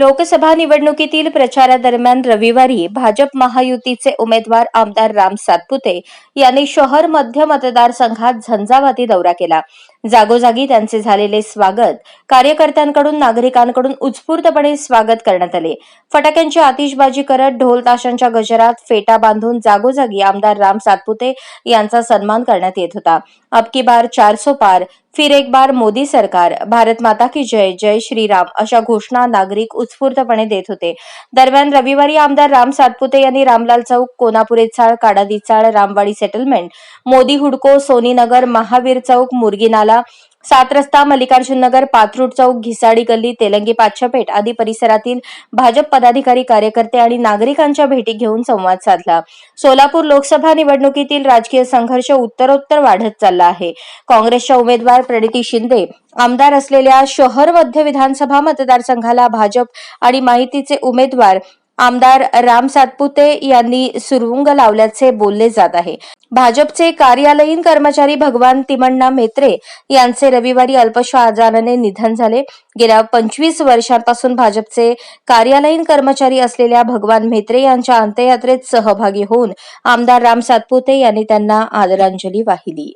लोकसभा निवडणुकीतील प्रचारादरम्यान रविवारी भाजप महायुतीचे उमेदवार आमदार राम सातपुते यांनी शहर मध्य मतदारसंघात झंझावाती दौरा केला. जागोजागी त्यांचे झालेले स्वागत कार्यकर्त्यांकडून नागरिकांकडून उत्स्फूर्तपणे स्वागत करण्यात आले. फटाक्यांची आतिषबाजी करत ढोल ताशांच्या गजरात फेटा बांधून जागोजागी आमदार राम सातपुते यांचा सन्मान करण्यात येत होता. अब की बार चार सौ पार फिर एक बार मोदी सरकार भारत माता की जय जय श्रीराम अशा घोषणा नागरिक उत्स्फूर्तपणे देत होते. दरम्यान रविवारी आमदार राम सातपुते यांनी रामलाल चौक कोनापुरे चाळ काडादी चाळ रामवाडी सेटलमेंट मोदी हुडको सोनीनगर महावीर चौक मुर्गी नाला सात रस्ता मल्लिकार्जुन नगर पाथरूड चौक घिसाडी गल्ली तेलंगी पाच्छापेठ आदी परिसरातील भाजप पदाधिकारी कार्यकर्ते आणि नागरिकांच्या भेटी घेऊन संवाद साधला. सोलापूर लोकसभा निवडणुकीतील राजकीय संघर्ष उत्तरोत्तर वाढत चालला आहे. काँग्रेसच्या उमेदवार प्रणिती शिंदे आमदार असलेल्या शहर मध्य विधानसभा मतदारसंघाला भाजप आणि माहितीचे उमेदवार आमदार राम सातपुते यांनी सुरुंग लावल्याचे बोलले जात आहे. भाजपचे कार्यालयीन कर्मचारी भगवान तिमण्णा मेत्रे यांचे रविवारी अल्पशा आजाराने निधन झाले. गेल्या पंचवीस वर्षांपासून भाजपचे कार्यालयीन कर्मचारी असलेल्या भगवान मेत्रे यांच्या अंत्ययात्रेत सहभागी होऊन आमदार राम सातपुते यांनी त्यांना आदरांजली वाहिली.